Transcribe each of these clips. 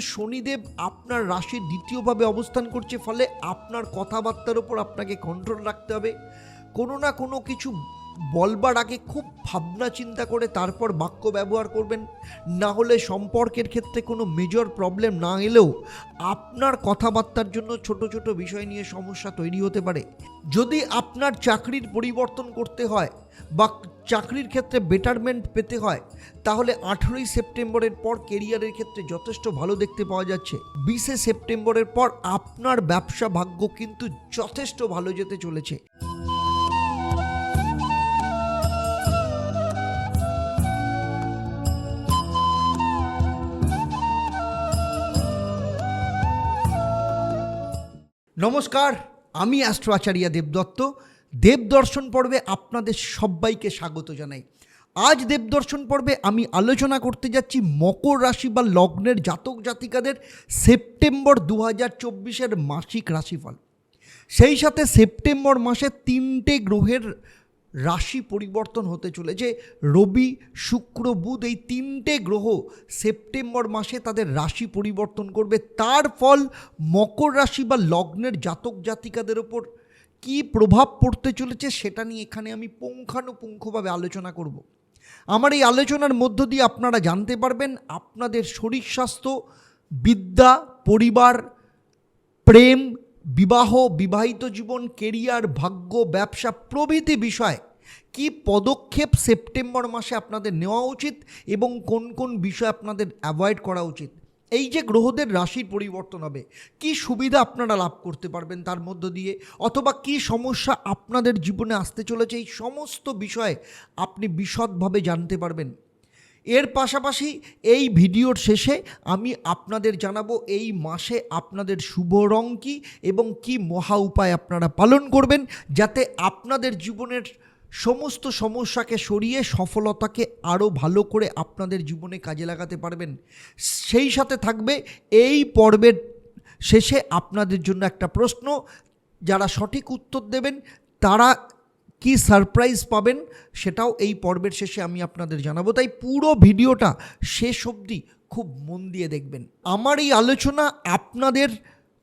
শনিদেব আপনার রাশির দ্বিতীয়ভাবে অবস্থান করছে ফলে আপনার কথাবার্তার উপর আপনাকে কন্ট্রোল রাখতে হবে। কোনো না কোনো কিছু বলবার আগে খুব ভাবনা চিন্তা করে তারপর বাক্য ব্যবহার করবেন। না হলে সম্পর্কের ক্ষেত্রে কোনো মেজর প্রবলেম না এলেও আপনার কথাবার্তার জন্য ছোট ছোট বিষয় নিয়ে সমস্যা তৈরি হতে পারে। যদি আপনার চাকরির পরিবর্তন করতে হয় বা চাকরির ক্ষেত্রে বেটারমেন্ট পেতে হয়, তাহলে আঠেরোই সেপ্টেম্বরের পর কেরিয়ারের ক্ষেত্রে যথেষ্ট ভালো দেখতে পাওয়া যাচ্ছে। বিশে সেপ্টেম্বরের পর আপনার ব্যবসা ভাগ্য কিন্তু যথেষ্ট ভালো যেতে চলেছে। নমস্কার, আমি অ্যাস্ট্রো আচার্য দেবদত্ত। দেবদর্শন পর্বে আপনাদের সবাইকে স্বাগত জানাই। আজ দেবদর্শন পর্বে আমি আলোচনা করতে যাচ্ছি মকর রাশি বা লগ্নের জাতক জাতিকাদের সেপ্টেম্বর দু হাজার চব্বিশের মাসিক রাশিফল। সেই সাথে সেপ্টেম্বর মাসে তিনটে গ্রহের রাশি পরিবর্তন হতে চলেছে। রবি, শুক্র, বুধ এই তিনটে গ্রহ সেপ্টেম্বর মাসে তাদের রাশি পরিবর্তন করবে। তার ফল মকর রাশি বা লগ্নের জাতক জাতিকাদের ওপর কী প্রভাব পড়তে চলেছে সেটা নিয়ে এখানে আমি পুঙ্খানুপুঙ্খভাবে আলোচনা করব। আমার এই আলোচনার মধ্য দিয়ে আপনারা জানতে পারবেন আপনাদের শরীর স্বাস্থ্য, বিদ্যা, পরিবার, প্রেম, বিবাহ, বিবাহিত জীবন, কেরিয়ার, ভাগ্য, ব্যবসা প্রভৃতি বিষয় কি পদক্ষেপ সেপ্টেম্বর মাসে আপনাদের নেওয়া উচিত এবং কোন কোন বিষয় আপনাদের অ্যাভয়েড করা উচিত। এই যে গ্রহদের রাশির পরিবর্তন হবে, কি সুবিধা আপনারা লাভ করতে পারবেন তার মধ্য দিয়ে? অথবা কি সমস্যা আপনাদের জীবনে আসতে চলেছে? এই সমস্ত বিষয়ে আপনি বিশদভাবে জানতে পারবেন। এর পাশাপাশি এই ভিডিওর শেষে আমি আপনাদের জানাব, এই মাসে আপনাদের শুভ রং কী এবং কি মহা উপায় আপনারা পালন করবেন যাতে আপনাদের জীবনের সমস্ত সমস্যাকে সরিয়ে সফলতাকে আরও ভালো করে আপনাদের জীবনে কাজে লাগাতে পারবেন। সেই সাথে থাকবে এই পর্বের শেষে আপনাদের জন্য একটা প্রশ্ন। যারা সঠিক উত্তর দেবেন, তারা কি সারপ্রাইজ পাবেন সেটাও এই পর্বের শেষে আমি আপনাদের জানাব। তাই পুরো ভিডিওটা শেষ অবধি খুব মন দিয়ে দেখবেন। আমার এই আলোচনা আপনাদের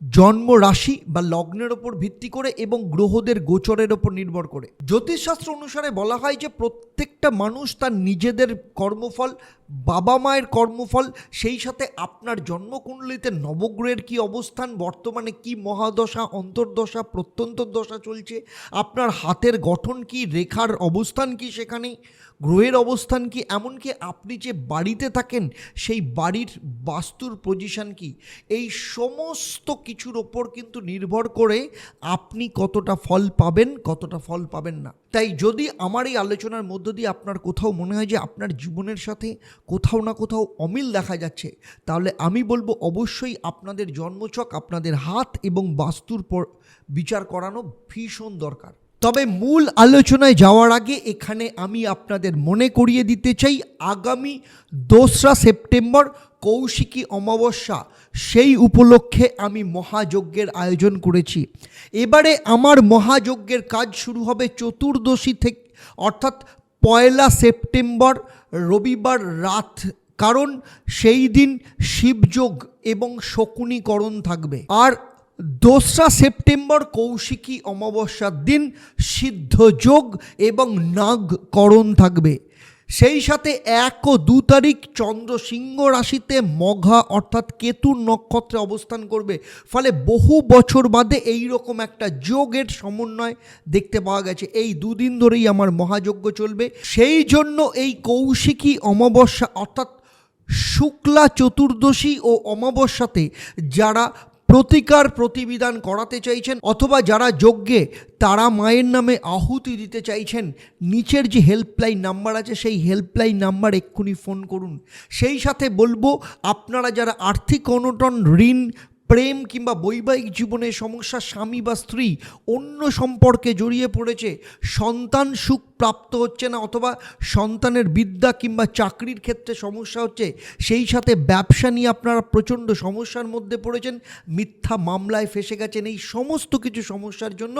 জন্ম রাশি বা লগ্নের ওপর ভিত্তি করে এবং গ্রহদের গোচরের ওপর নির্ভর করে। জ্যোতিষশাস্ত্র অনুসারে বলা হয় যে প্রত্যেকটা মানুষ তার নিজেদের কর্মফল, বাবা মায়ের কর্মফল, সেই সাথে আপনার জন্মকুণ্ডলিতে নবগ্রহের কি অবস্থান, বর্তমানে কি মহাদশা, অন্তর্দশা প্রত্যন্তর দশা চলছে, আপনার হাতের গঠন কি, রেখার অবস্থান কি সেখানে গ্রহের অবস্থান কি এমনকি আপনি যে বাড়িতে থাকেন, সেই বাড়ির বাস্তুর পজিশন কি? এই সমস্ত কিছুর ওপর কিন্তু নির্ভর করে আপনি কতটা ফল পাবেন, কতটা ফল পাবেন না। তাই যদি আমার এই আলোচনার মধ্য দিয়ে আপনার কোথাও মনে হয় যে আপনার জীবনের সাথে কোথাও না কোথাও অমিল দেখা যাচ্ছে, তাহলে আমি বলব অবশ্যই আপনাদের জন্মচক, আপনাদের হাত এবং বাস্তুর পর বিচার করানো ভীষণ দরকার। তবে মূল আলোচনায় যাওয়ার আগে এখানে আমি আপনাদের মনে করিয়ে দিতে চাই, আগামী দোসরা সেপ্টেম্বর কৌশিকী অমাবস্যা, সেই উপলক্ষে আমি মহাযজ্ঞের আয়োজন করেছি। এবারে আমার মহাযজ্ঞের কাজ শুরু হবে চতুর্দশী থেকে, অর্থাৎ পয়লা সেপ্টেম্বর রবিবার রাত, কারণ সেই দিন শিবযোগ এবং শকুনীকরণ থাকবে। আর দোসরা সেপ্টেম্বর কৌশিকী অমাবস্যার দিন সিদ্ধযোগ এবং নাগকরণ থাকবে। সেই সাথে এক ও দু তারিখ চন্দ্র সিংহ রাশিতে মঘা অর্থাৎ কেতুর নক্ষত্রে অবস্থান করবে। ফলে বহু বছর বাদে এই রকম একটা যোগের সমন্বয় দেখতে পাওয়া গেছে। এই দুদিন ধরেই আমার মহাযজ্ঞ চলবে। সেই জন্য এই কৌশিকী অমাবস্যা অর্থাৎ শুক্লা চতুর্দশী ও অমাবস্যাতে যারা প্রতিকার প্রতিবিধান করাতে চাইছেন অথবা যারা যজ্ঞে, তারা মায়ের নামে আহুতি দিতে চাইছেন। নিচের যে হেল্পলাইন নাম্বার আছে, সেই হেল্পলাইন নাম্বার এক্ষুনি ফোন করুন। সেই সাথে বলব, আপনারা যারা আর্থিক অনটন, ঋণ প্রেম কিংবা বৈবাহিক জীবনে সমস্যা স্বামী বা স্ত্রী, অন্য সম্পর্কে জড়িয়ে পড়েছে, সন্তান সুখ প্রাপ্ত হচ্ছে না অথবা সন্তানের বিদ্যা কিংবা চাকরির ক্ষেত্রে সমস্যা হচ্ছে, সেই সাথে ব্যবসা নিয়ে আপনারা প্রচণ্ড সমস্যার মধ্যে পড়েছেন, মিথ্যা মামলায় ফেসে গেছেন, এই সমস্ত কিছু সমস্যার জন্য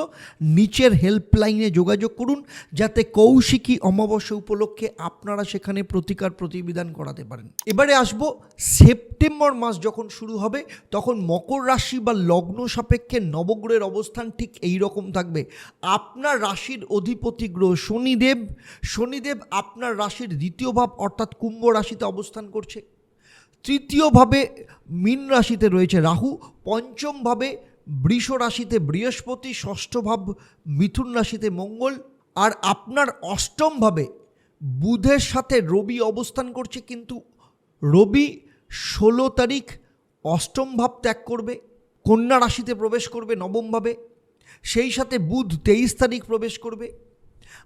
নিচের হেল্পলাইনে যোগাযোগ করুন, যাতে কৌশিকী অমাবস্যা উপলক্ষে আপনারা সেখানে প্রতিকার প্রতিবিধান করাতে পারেন। এবারে আসব, সেপ্টেম্বর মাস যখন শুরু হবে, তখন মকর রাশি বা লগ্ন সাপেক্ষে নবগ্রহের অবস্থান ঠিক এই রকম থাকবে। আপনার রাশির অধিপতি গ্রহ শনিদেব শনিদেব আপনার রাশির দ্বিতীয় ভাব অর্থাৎ কুম্ভ রাশিতে অবস্থান করছে। তৃতীয়ভাবে মীন রাশিতে রয়েছে রাহু পঞ্চমভাবে বৃষ রাশিতে বৃহস্পতি, ষষ্ঠ ভাব মিথুন রাশিতে মঙ্গল, আর আপনার অষ্টমভাবে বুধের সাথে রবি অবস্থান করছে, কিন্তু রবি ষোলো তারিখ অষ্টম ভাব ত্যাগ করবে, কন্যা রাশিতে প্রবেশ করবে নবমভাবে সেই সাথে বুধ তেইশ তারিখ প্রবেশ করবে।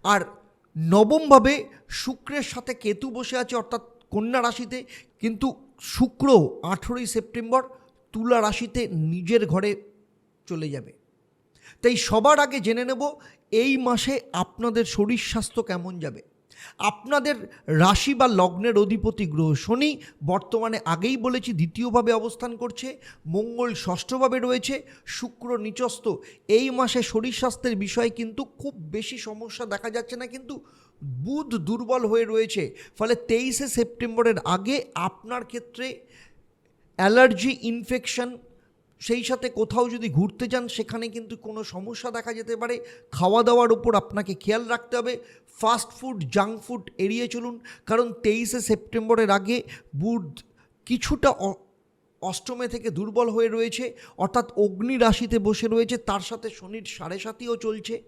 আর নবমভাবে শুক্রের সাথে কেতু বসে আছে, অর্থাৎ কন্যা রাশিতে, কিন্তু শুক্র আঠেরোই সেপ্টেম্বর তুলা রাশিতে নিজের ঘরে চলে যাবে। তাই সবার আগে জেনে নেব, এই মাসে আপনাদের শরীর স্বাস্থ্য কেমন যাবে। আপনাদের রাশি বা লগ্নের অধিপতি গ্রহ শনি বর্তমানে আগেই বলেছি দ্বিতীয়ভাবে অবস্থান করছে, মঙ্গল ষষ্ঠভাবে রয়েছে, শুক্র নিচস্থ। এই মাসে শরীর স্বাস্থ্যের বিষয়ে কিন্তু খুব বেশি সমস্যা দেখা যাচ্ছে না, কিন্তু বুধ দুর্বল হয়ে রয়েছে। ফলে তেইশে সেপ্টেম্বরের আগে আপনার ক্ষেত্রে অ্যালার্জি, ইনফেকশন সেই সাথে কোথাও যদি ঘুরতে যান, সেখানে কিন্তু কোনো সমস্যা দেখা যেতে পারে। খাওয়া দাওয়ার উপর আপনাকে খেয়াল রাখতে হবে। ফাস্ট ফুড জাঙ্ক ফুড এড়িয়ে চলুন। কারণ তেইশে সেপ্টেম্বরের আগে বুধ কিছুটা অষ্টমে থেকে দুর্বল হয়ে রয়েছে। অর্থাৎ অগ্নি রাশিতে বসে রয়েছে। তার সাথে শনির সাড়ে সাতিও চলছে।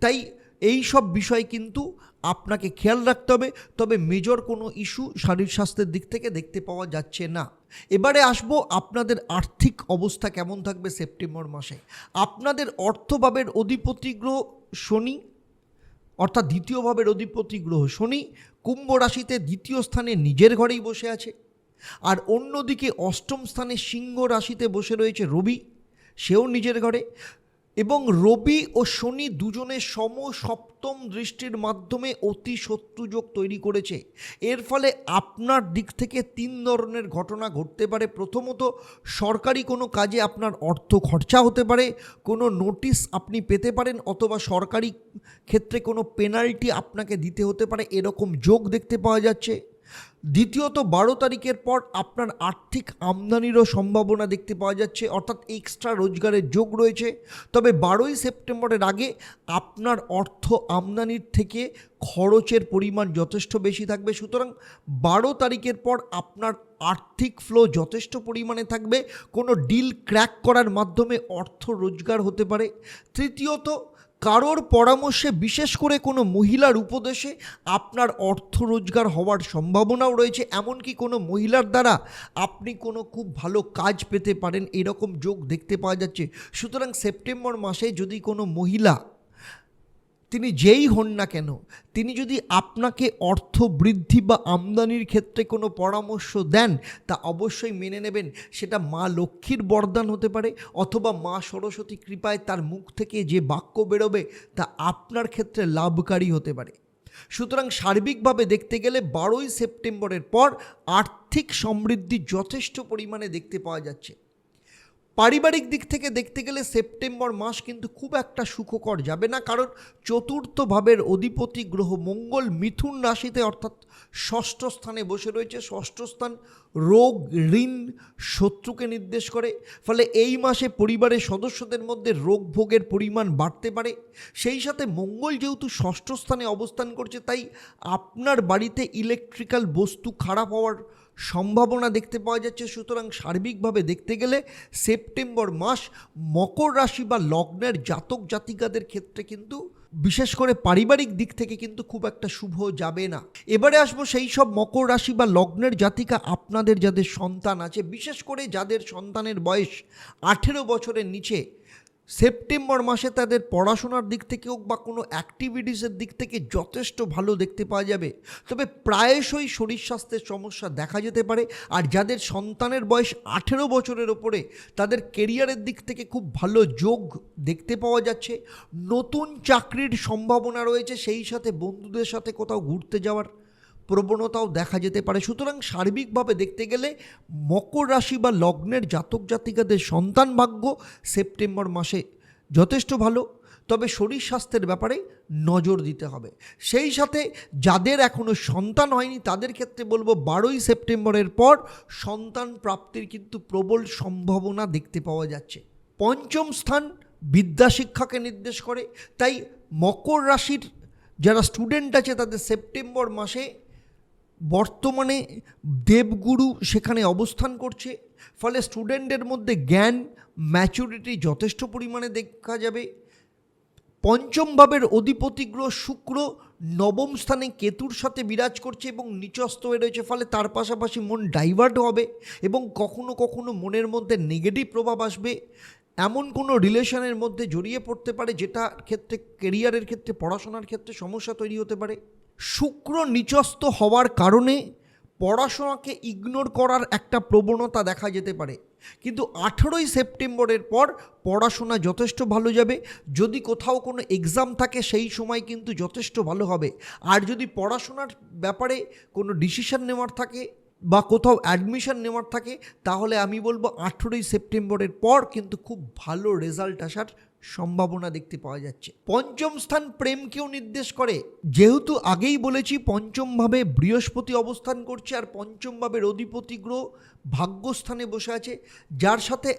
তাই এই সব বিষয় কিন্তু আপনাকে খেয়াল রাখতে হবে। তবে মেজর কোনো ইস্যু শারীর স্বাস্থ্যের দিক থেকে দেখতে পাওয়া যাচ্ছে না। এবারে আসব আপনাদের আর্থিক অবস্থা কেমন থাকবে সেপ্টেম্বর মাসে। আপনাদের অর্থভাবের অধিপতি গ্রহ শনি, অর্থাৎ দ্বিতীয় ভাবের অধিপতি গ্রহ শনি, কুম্ভ রাশিতে দ্বিতীয় স্থানে নিজের ঘরেই বসে আছে। আর অন্যদিকে অষ্টম স্থানে সিংহ রাশিতে বসে রয়েছে রবি, সেও নিজের ঘরে। এবং রবি ও শনি দুজনের সম সপ্তম দৃষ্টির মাধ্যমে অতি শত্রুযোগ তৈরি করেছে। এর ফলে আপনার দিক থেকে তিন ধরনের ঘটনা ঘটতে পারে। প্রথমত, সরকারি কোনো কাজে আপনার অর্থ খরচা হতে পারে, কোনো নোটিশ আপনি পেতে পারেন অথবা সরকারি ক্ষেত্রে কোনো পেনাল্টি আপনাকে দিতে হতে পারে। এরকম যোগ দেখতে পাওয়া যাচ্ছে। দ্বিতীয়ত বারো তারিখের পর আপনার আর্থিক আমদানিরও সম্ভাবনা দেখতে পাওয়া যাচ্ছে, অর্থাৎ এক্সট্রা রোজগারের যোগ রয়েছে। তবে বারোই সেপ্টেম্বরের আগে আপনার অর্থ আমদানির থেকে খরচের পরিমাণ যথেষ্ট বেশি থাকবে। সুতরাং বারো তারিখের পর আপনার আর্থিক ফ্লো যথেষ্ট পরিমাণে থাকবে। কোনো ডিল ক্র্যাক করার মাধ্যমে অর্থ রোজগার হতে পারে। তৃতীয়ত কারোর পরামর্শে, বিশেষ করে কোনো মহিলার উপদেশে আপনার অর্থ রোজগার হওয়ার সম্ভাবনাও রয়েছে। এমনকি কোনো মহিলার দ্বারা আপনি কোনো খুব ভালো কাজ পেতে পারেন, এরকম যোগ দেখতে পাওয়া যাচ্ছে। সুতরাং সেপ্টেম্বর মাসে যদি কোনো মহিলা তিনি যেই হন না কেন, তিনি যদি আপনাকে অর্থ বৃদ্ধি বা আমদানির ক্ষেত্রে কোনো পরামর্শ দেন, তা অবশ্যই মেনে নেবেন। সেটা মা লক্ষ্মীর বরদান হতে পারে অথবা মা সরস্বতী কৃপায় তার মুখ থেকে যে বাক্য বেরোবে, তা আপনার ক্ষেত্রে লাভকারী হতে পারে। সুতরাং সার্বিকভাবে দেখতে গেলে বারোই সেপ্টেম্বরের পর আর্থিক সমৃদ্ধি যথেষ্ট পরিমাণে দেখতে পাওয়া যাচ্ছে। পারিবারিক দিক থেকে দেখতে গেলে সেপ্টেম্বর মাস কিন্তু খুব একটা সুখকর যাবে না। কারণ চতুর্থ ভাবের অধিপতি গ্রহ মঙ্গল মিথুন রাশিতে অর্থাৎ ষষ্ঠ স্থানে বসে রয়েছে। ষষ্ঠ স্থান রোগ, ঋণ, শত্রুকে নির্দেশ করে। ফলে এই মাসে পরিবারের সদস্যদের মধ্যে রোগ ভোগের পরিমাণ বাড়তে পারে। সেই সাথে মঙ্গল যেহেতু ষষ্ঠ স্থানে অবস্থান করছে, তাই আপনার বাড়িতে ইলেকট্রিক্যাল বস্তু খারাপ হওয়ার সম্ভাবনা দেখতে পাওয়া যাচ্ছে। সুতরাং সার্বিকভাবে দেখতে গেলে সেপ্টেম্বর মাস মকর রাশি বা লগ্নের জাতক জাতিকাদের ক্ষেত্রে কিন্তু বিশেষ করে পারিবারিক দিক থেকে কিন্তু খুব একটা শুভ যাবে না। এবারে আসব সেই সব মকর রাশি বা লগ্নের জাতিকা আপনাদের যাদের সন্তান আছে, বিশেষ করে যাদের সন্তানের বয়স আঠেরো বছরের নিচে। সেপ্টেম্বর মাসে তাদের পড়াশোনার দিক থেকে হোক বা কোনো অ্যাক্টিভিটিসের দিক থেকে যথেষ্ট ভালো দেখতে পাওয়া যাবে। তবে প্রায়শই শরীর স্বাস্থ্যের সমস্যা দেখা যেতে পারে আর যাদের সন্তানের বয়স আঠেরো বছরের ওপরে, তাদের কেরিয়ারের দিক থেকে খুব ভালো যোগ দেখতে পাওয়া যাচ্ছে। নতুন চাকরির সম্ভাবনা রয়েছে, সেই সাথে বন্ধুদের সাথে কোথাও ঘুরতে যাওয়ার প্রবণতাও দেখা যেতে পারে। সুতরাং সার্বিকভাবে দেখতে গেলে মকর রাশি বা লগ্নের জাতক জাতিকাদের সন্তান ভাগ্য সেপ্টেম্বর মাসে যথেষ্ট ভালো। তবে শরীর স্বাস্থ্যের ব্যাপারে নজর দিতে হবে। সেই সাথে যাদের এখনও সন্তান হয়নি, তাদের ক্ষেত্রে বলব বারোই সেপ্টেম্বরের পর সন্তান প্রাপ্তির কিন্তু প্রবল সম্ভাবনা দেখতে পাওয়া যাচ্ছে। পঞ্চম স্থান বিদ্যা শিক্ষাকে নির্দেশ করে। তাই মকর রাশির যারা স্টুডেন্ট আছে, তাদের সেপ্টেম্বর মাসে বর্তমানে দেবগুরু সেখানে অবস্থান করছে, ফলে স্টুডেন্টদের মধ্যে জ্ঞান ম্যাচুরিটি যথেষ্ট পরিমাণে দেখা যাবে। পঞ্চম ভাবের অধিপতি গ্রহ শুক্র নবম স্থানে কেতুর সাথে বিরাজ করছে এবং নিচস্থ হয়ে রয়েছে, ফলে তার পাশাপাশি মন ডাইভার্ট হবে এবং কখনো কখনো মনের মধ্যে নেগেটিভ প্রভাব আসবে। এমন কোনো রিলেশনের মধ্যে জড়িয়ে পড়তে পারে যেটা ক্ষেত্রে কেরিয়ারের ক্ষেত্রে, পড়াশোনার ক্ষেত্রে সমস্যা তৈরি হতে পারে। শুক্র নিচস্ত হওয়ার কারণে পড়াশোনাকে ইগনোর করার একটা প্রবণতা দেখা যেতে পারে। কিন্তু আঠেরোই সেপ্টেম্বরের পর পড়াশোনা যথেষ্ট ভালো যাবে। যদি কোথাও কোনো এক্সাম থাকে, সেই সময় কিন্তু যথেষ্ট ভালো হবে। আর যদি পড়াশোনার ব্যাপারে কোনো ডিসিশন নেওয়ার থাকে বা কোথাও অ্যাডমিশন নেওয়ার থাকে, তাহলে আমি বলব আঠেরোই সেপ্টেম্বরের পর কিন্তু খুব ভালো রেজাল্ট আসার সম্ভাবনা দেখতে পাওয়া যাচ্ছে। পঞ্চম স্থান প্রেমকেও নির্দেশ করে। যেহেতু আগেই বলেছি পঞ্চমভাবে বৃহস্পতি অবস্থান করছে আর পঞ্চমভাবে রধিপতি গ্রহ ভাগ্যস্থানে বসে আছে, যার সাথে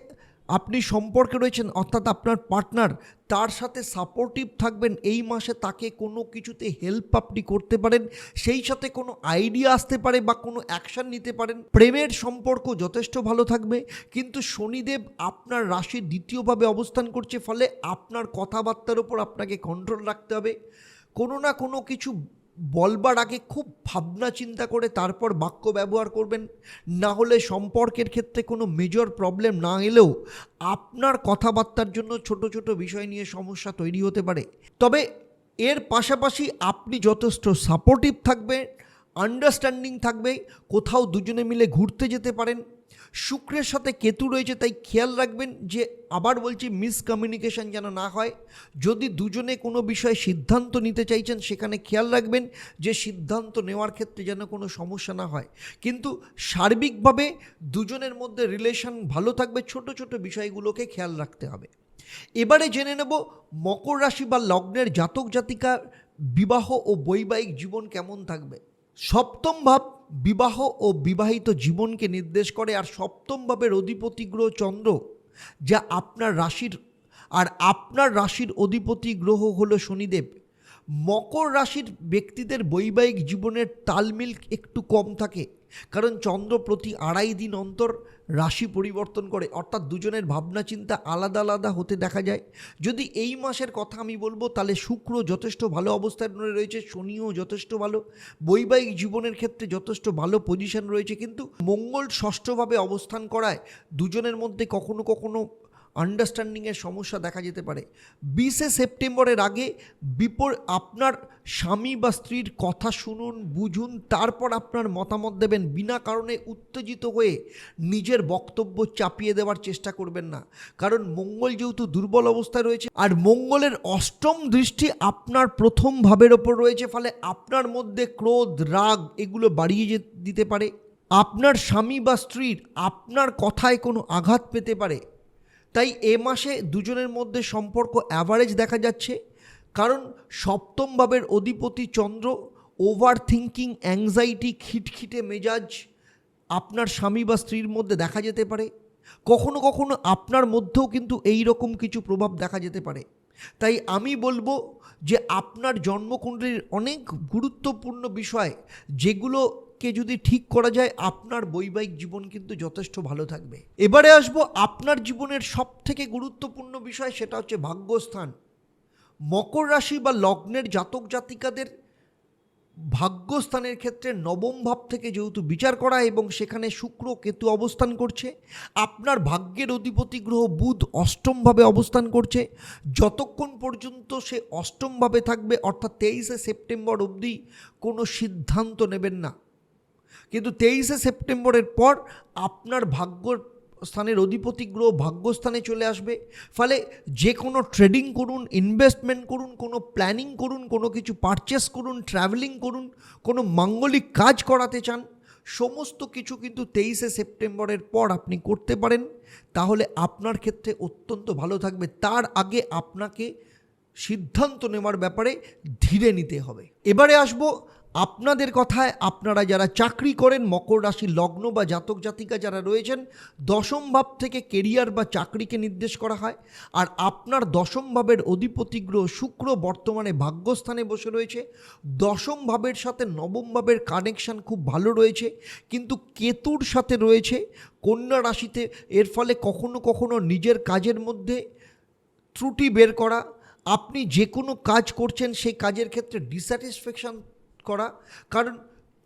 আপনি সম্পর্কে রয়েছেন, অর্থাৎ আপনার পার্টনার তার সাথে সাপোর্টিভ থাকবেন, এই মাসে তাকে কোনো কিছুতে হেল্প আপনি করতে পারেন, সেই সাথে কোনো আইডিয়া আসতে পারে বা কোনো অ্যাকশান নিতে পারেন, প্রেমের সম্পর্ক যথেষ্ট ভালো থাকবে, কিন্তু শনিদেব আপনার রাশির দ্বিতীয়ভাবে অবস্থান করছে, ফলে আপনার কথাবার্তার ওপর আপনাকে কন্ট্রোল রাখতে হবে। কোনো না কোনো কিছু বলবার আগে খুব ভাবনা চিন্তা করে তারপর বাক্য ব্যবহার করবেন, না হলে সম্পর্কের ক্ষেত্রে কোনো মেজর প্রবলেম না এলেও আপনার কথাবার্তার জন্য ছোট ছোট বিষয় নিয়ে সমস্যা তৈরি হতে পারে। তবে এর পাশাপাশি আপনি যথেষ্ট সাপোর্টিভ থাকবেন আন্ডারস্ট্যান্ডিং থাকবে, কোথাও দুজনে মিলে ঘুরতে যেতে পারেন শুক্রের সাথে কেতু রয়েছে, তাই খেয়াল রাখবেন যে আবার বলছি মিসকমিউনিকেশন যেন না হয়। যদি দুজনে কোনো বিষয়ে সিদ্ধান্ত নিতে চাইছেন, সেখানে খেয়াল রাখবেন যে সিদ্ধান্ত নেওয়ার ক্ষেত্রে যেন কোনো সমস্যা না হয়। কিন্তু সার্বিকভাবে দুজনের মধ্যে রিলেশন ভালো থাকবে, ছোট ছোট বিষয়গুলোকে খেয়াল রাখতে হবে। এবারে জেনে নেব মকর রাশি বা লগ্নের জাতক জাতিকার বিবাহ ও বৈবাহিক জীবন কেমন থাকবে। সপ্তম ভাব বিবাহ ও বিবাহিত জীবনকে নির্দেশ করে আর সপ্তম ভাবের অধিপতি গ্রহ চন্দ্র, যা আপনার রাশির আর আপনার রাশির অধিপতি গ্রহ হলো শনিদেব। মকর রাশির ব্যক্তিদের বৈবাহিক জীবনের তালমিল একটু কম থাকে, কারণ চন্দ্র প্রতি আড়াই দিন অন্তর রাশি পরিবর্তন করে। অর্থাৎ দুজনের ভাবনা চিন্তা আলাদা আলাদা হতে দেখা যায়। যদি এই মাসের কথা আমি বলব, তাহলে শুক্র যথেষ্ট ভালো অবস্থানে রয়েছে, শনিও যথেষ্ট ভালো। বৈবাহিক জীবনের ক্ষেত্রে যথেষ্ট ভালো পজিশন রয়েছে, কিন্তু মঙ্গল ষষ্ঠভাবে অবস্থান করায় দুজনের মধ্যে কখনো কখনো আন্ডারস্ট্যান্ডিংয়ের সমস্যা দেখা যেতে পারে। বিশে সেপ্টেম্বরের আগে বিপর, আপনার স্বামী বা স্ত্রীর কথা শুনুন, বুঝুন, তারপর আপনার মতামত দেবেন, বিনা কারণে উত্তেজিত হয়ে নিজের বক্তব্য চাপিয়ে দেওয়ার চেষ্টা করবেন না। কারণ মঙ্গল যেহেতু দুর্বল অবস্থায় রয়েছে, আর মঙ্গলের অষ্টম দৃষ্টি আপনার প্রথম ভাবের ওপর রয়েছে, ফলে আপনার মধ্যে ক্রোধ, রাগ এগুলো বাড়িয়ে দিতে পারে। আপনার স্বামী বা স্ত্রীর আপনার কথায় কোনো আঘাত পেতে পারে। তাই এ মাসে দুজনের মধ্যে সম্পর্ক অ্যাভারেজ দেখা যাচ্ছে। কারণ সপ্তম ভাবের অধিপতি চন্দ্র ওভার থিঙ্কিং অ্যাংজাইটি খিটখিটে মেজাজ আপনার স্বামী বা স্ত্রীর মধ্যে দেখা যেতে পারে। কখনো কখনো আপনার মধ্যেও কিন্তু এই রকম কিছু প্রভাব দেখা যেতে পারে। তাই আমি বলব যে আপনার জন্মকুণ্ডলীর অনেক গুরুত্বপূর্ণ বিষয় যেগুলোকে যদি ঠিক করা যায়, আপনার বৈবাহিক জীবন কিন্তু যথেষ্ট ভালো থাকবে। এবারে আসব আপনার জীবনের সব থেকে গুরুত্বপূর্ণ বিষয়, সেটা হচ্ছে ভাগ্যস্থান। মকর রাশি বা লগ্নের জাতক জাতিকাদের ভাগ্যস্থানের ক্ষেত্রে নবম ভাব থেকে যেহেতু বিচার করা এবং সেখানে শুক্র কেতু অবস্থান করছে, আপনার ভাগ্যের অধিপতি গ্রহ বুধ অষ্টমভাবে অবস্থান করছে, যতক্ষণ পর্যন্ত সে অষ্টমভাবে থাকবে, অর্থাৎ তেইশে সেপ্টেম্বর অবধি কোনো সিদ্ধান্ত নেবেন না। কিন্তু তেইশে সেপ্টেম্বরের পর আপনার ভাগ্য স্থানের অধিপতি গ্রহ ভাগ্যস্থানে চলে আসবে। ফলে যে কোনো ট্রেডিং করুন, ইনভেস্টমেন্ট করুন, কোনো প্ল্যানিং করুন, কোনো কিছু পারচেস করুন, ট্রাভেলিং করুন, কোনো মাঙ্গলিক কাজ করাতে চান, সমস্ত কিছু কিন্তু তেইশে সেপ্টেম্বরের পর আপনি করতে পারেন। তাহলে আপনার ক্ষেত্রে অত্যন্ত ভালো থাকবে। তার আগে আপনাকে সিদ্ধান্ত নেওয়ার ব্যাপারে ধীরে নিতে হবে। এবারে আসব আপনাদের কথায় আপনারা যারা চাকরি করেন, মকর রাশি লগ্ন বা জাতক জাতিকা যারা রয়েছেন, দশম ভাব থেকে কেরিয়ার বা চাকরিকে নির্দেশ করা হয়। আর আপনার দশম ভাবের অধিপতি গ্রহ শুক্র বর্তমানে ভাগ্যস্থানে বসে রয়েছে। দশম ভাবের সাথে নবম ভাবের কানেকশন খুব ভালো রয়েছে। কিন্তু কেতুর সাথে রয়েছে, কন্যা রাশিতে এর ফলে কখনো কখনো নিজের কাজের মধ্যে ত্রুটি বের করা। আপনি যে কোনো কাজ করছেন, সেই কাজের ক্ষেত্রে ডিস্যাটিসফ্যাকশান করা। কারণ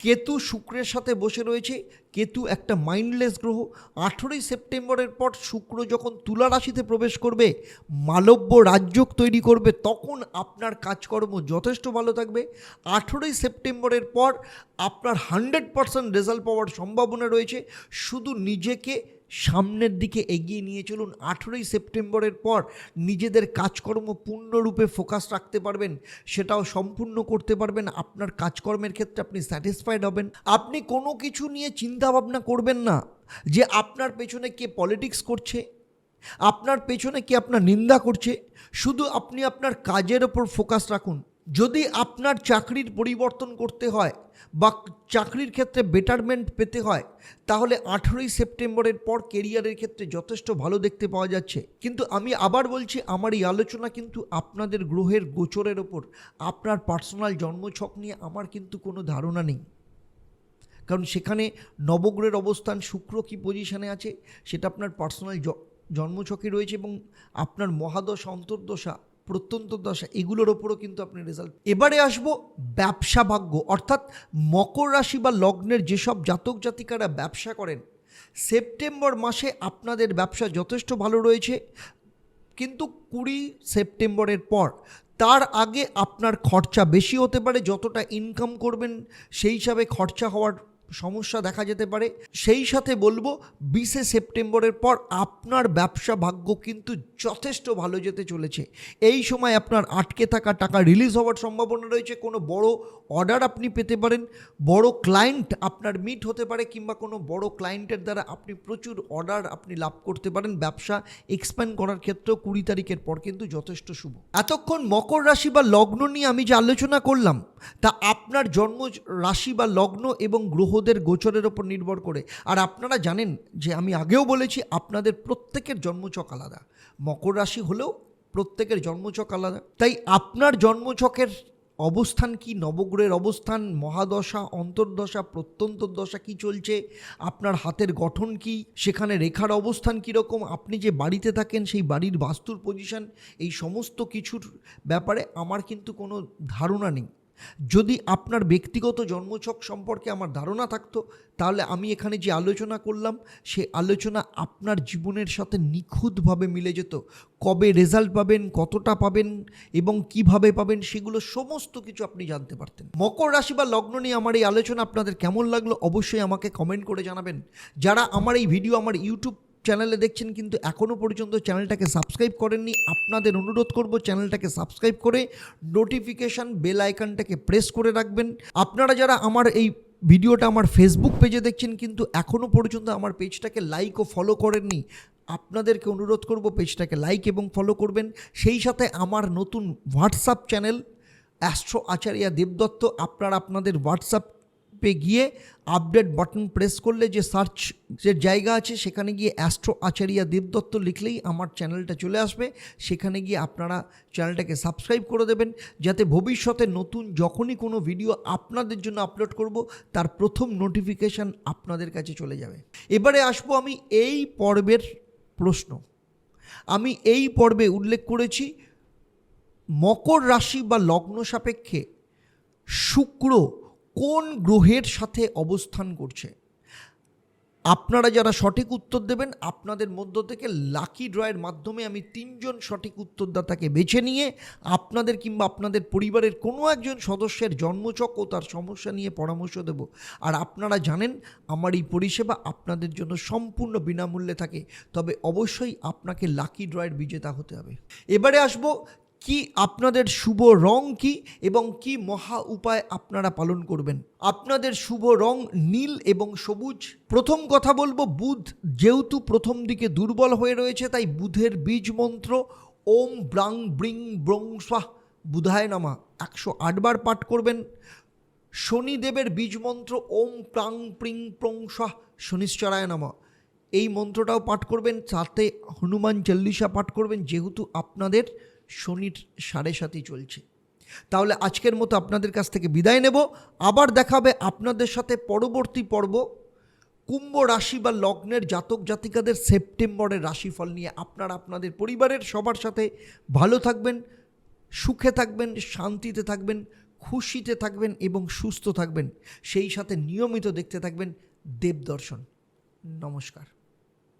কেতু শুক্রের সাথে বসে রয়েছে। কেতু একটা মাইন্ডলেস গ্রহ। আঠেরোই সেপ্টেম্বরের পর শুক্র যখন তুলা রাশিতে প্রবেশ করবে, মালব্য রাজ্যক তৈরি করবে, তখন আপনার কাজকর্ম যথেষ্ট ভালো থাকবে। আঠেরোই সেপ্টেম্বরের পর আপনার হান্ড্রেড পারসেন্ট রেজাল্ট পাওয়ার সম্ভাবনা রয়েছে। শুধু নিজেকে সামনের দিকে এগিয়ে নিয়ে চলুন। আঠেরোই সেপ্টেম্বরের পর নিজেদের কাজকর্ম পূর্ণরূপে ফোকাস রাখতে পারবেন, সেটাও সম্পূর্ণ করতে পারবেন। আপনার কাজকর্মের ক্ষেত্রে আপনি স্যাটিসফাইড হবেন। আপনি কোনো কিছু নিয়ে চিন্তা ভাবনা করবেন না যে আপনার পেছনে কে পলিটিক্স করছে, আপনার পেছনে কে আপনার নিন্দা করছে। শুধু আপনি আপনার কাজের ওপর ফোকাস রাখুন। যদি আপনার চাকরির পরিবর্তন করতে হয় বা চাকরির ক্ষেত্রে বেটারমেন্ট পেতে হয়, তাহলে আঠেরোই সেপ্টেম্বরের পর কেরিয়ারের ক্ষেত্রে যথেষ্ট ভালো দেখতে পাওয়া যাচ্ছে। কিন্তু আমি আবার বলছি, আমার এই আলোচনা কিন্তু আপনাদের গ্রহের গোচরের ওপর, আপনার পার্সোনাল জন্মছক নিয়ে আমার কিন্তু কোনো ধারণা নেই। কারণ সেখানে নবগ্রহের অবস্থান, শুক্র কি পজিশানে আছে, সেটা আপনার পার্সোনাল জন্মছকে রয়েছে এবং আপনার মহাদশা, অন্তর্দশা প্রত্যন্ত দশা, এগুলোর ওপরও কিন্তু আপনি রেজাল্ট এবারে আসব ব্যবসা ভাগ্য, অর্থাৎ মকর রাশি বা লগ্নের যেসব জাতক জাতিকারা ব্যবসা করেন, সেপ্টেম্বর মাসে আপনাদের ব্যবসা যথেষ্ট ভালো রয়েছে। কিন্তু কুড়ি সেপ্টেম্বরের পর, তার আগে আপনার খরচা বেশি হতে পারে, যতটা ইনকাম করবেন সেই হিসাবে খরচা হওয়ার সমস্যা দেখা যেতে পারে। সেই সাথে বলব, বিশে সেপ্টেম্বরের পর আপনার ব্যবসা ভাগ্য কিন্তু যথেষ্ট ভালো যেতে চলেছে। এই সময় আপনার আটকে থাকা টাকা রিলিজ হওয়ার সম্ভাবনা রয়েছে। কোনো বড় অর্ডার আপনি পেতে পারেন, বড় ক্লায়েন্ট আপনার মিট হতে পারে কিংবা কোনো বড় ক্লায়েন্টের দ্বারা আপনি প্রচুর অর্ডার আপনি লাভ করতে পারেন। ব্যবসা এক্সপ্যান্ড করার ক্ষেত্রেও কুড়ি তারিখের পর কিন্তু যথেষ্ট শুভ। এতক্ষণ মকর রাশি বা লগ্ন নিয়ে আমি যে আলোচনা করলাম, তা আপনার জন্ম রাশি বা লগ্ন এবং গ্রহদের গোচরের ওপর নির্ভর করে। আর আপনারা জানেন যে আমি আগেও বলেছি, আপনাদের প্রত্যেকের জন্মচক আলাদা। মকর রাশি হলেও প্রত্যেকের জন্মচক আলাদা। তাই আপনার জন্মচকের অবস্থান কি? নবগ্রহের অবস্থান, মহাদশা, অন্তর্দশা প্রত্যন্তর দশা কি চলছে? আপনার হাতের গঠন কি? সেখানে রেখার অবস্থান কীরকম? আপনি যে বাড়িতে থাকেন, সেই বাড়ির বাস্তুর পজিশন এই সমস্ত কিছুর ব্যাপারে আমার কিন্তু কোনো ধারণা নেই। যদি আপনার ব্যক্তিগত জন্মছক সম্পর্কে আমার ধারণা থাকতো, তাহলে আমি এখানে যে আলোচনা করলাম, সে আলোচনা আপনার জীবনের সাথে নিখুঁতভাবে মিলে যেত। কবে রেজাল্ট পাবেন, কতটা পাবেন এবং কীভাবে পাবেন, সেগুলো সমস্ত কিছু আপনি জানতে পারতেন। মকর রাশি বা লগ্ন নিয়ে আমার এই আলোচনা আপনাদের কেমন লাগল, অবশ্যই আমাকে কমেন্ট করে জানাবেন। যারা আমার এই ভিডিও আমার ইউটিউব চ্যানেলে দেখছেন, কিন্তু এখনও পর্যন্ত চ্যানেলটাকে সাবস্ক্রাইব করেননি, আপনাদের অনুরোধ করব চ্যানেলটাকে সাবস্ক্রাইব করে নোটিফিকেশান বেল আইকনটাকে প্রেস করে রাখবেন। আপনারা যারা আমার এই ভিডিওটা আমার ফেসবুক পেজে দেখছেন, কিন্তু এখনও পর্যন্ত আমার পেজটাকে লাইক ও ফলো করেননি, আপনাদেরকে অনুরোধ করব পেজটাকে লাইক এবং ফলো করবেন। সেই সাথে আমার নতুন WhatsApp channel astro Acharya Debdatta আপনারা আপনাদের হোয়াটসঅ্যাপ পে গিয়ে আপডেট বাটন প্রেস করলে যে সার্চ যে জায়গা আছে, সেখানে গিয়ে অ্যাস্ট্রো আচারিয়া দেবদত্ত লিখলেই আমার চ্যানেলটা চলে আসবে। সেখানে গিয়ে আপনারা চ্যানেলটাকে সাবস্ক্রাইব করে দেবেন, যাতে ভবিষ্যতে নতুন যখনই কোনো ভিডিও আপনাদের জন্য আপলোড করব, তার প্রথম নোটিফিকেশান আপনাদের কাছে চলে যাবে। এবারে আসব আমি এই পর্বের প্রশ্ন। আমি এই পর্বে উল্লেখ করেছি, মকর রাশি বা লগ্ন সাপেক্ষে শুক্র কোন গ্রহের সাথে অবস্থান করছে? আপনারা যারা সঠিক উত্তর দেবেন, আপনাদের মধ্য থেকে লাকি ড্রয়ের মাধ্যমে আমি তিনজন সঠিক উত্তরদাতাকে বেছে নিয়ে আপনাদের কিংবা আপনাদের পরিবারের কোনো একজন সদস্যের জন্মচক ও তার সমস্যা নিয়ে পরামর্শ দেব। আর আপনারা জানেন, আমার এই পরিষেবা আপনাদের জন্য সম্পূর্ণ বিনামূল্যে থাকে। তবে অবশ্যই আপনাকে লাকি ড্রয়ের বিজেতা হতে হবে। এবারে আসব কি আপনাদের শুভ রং কি এবং কি মহা উপায় আপনারা পালন করবেন? আপনাদের শুভ রং নীল এবং সবুজ। প্রথম কথা বলব, বুধ যেহেতু প্রথম দিকে দুর্বল হয়ে রয়েছে, তাই বুধের বীজ মন্ত্র ওম ব্রাং ব্রিং ব্রং স্বাহ বুধায় নামা একশো আটবার পাঠ করবেন। শনিদেবের বীজ মন্ত্র ওম প্রাং প্রিং প্রং স্বাহ শনিশ্চরায় নামা। এই মন্ত্রটাও পাঠ করবেন, সাথে হনুমান চল্লিশা পাঠ করবেন, যেহেতু আপনাদের শনির সাড়ে সাতই চলছে। তাহলে আজকের মতো আপনাদের কাছ থেকে বিদায় নেব। আবার দেখাবে আপনাদের সাথে পরবর্তী পর্ব। কুম্ভ রাশি বা লগ্নের জাতক জাতিকাদের সেপ্টেম্বরের রাশিফল নিয়ে আপনারা আপনাদের পরিবারের সবার সাথে ভালো থাকবেন, সুখে থাকবেন, শান্তিতে থাকবেন, খুশিতে থাকবেন এবং সুস্থ থাকবেন। সেই সাথে নিয়মিত দেখতে থাকবেন দেবদর্শন। নমস্কার।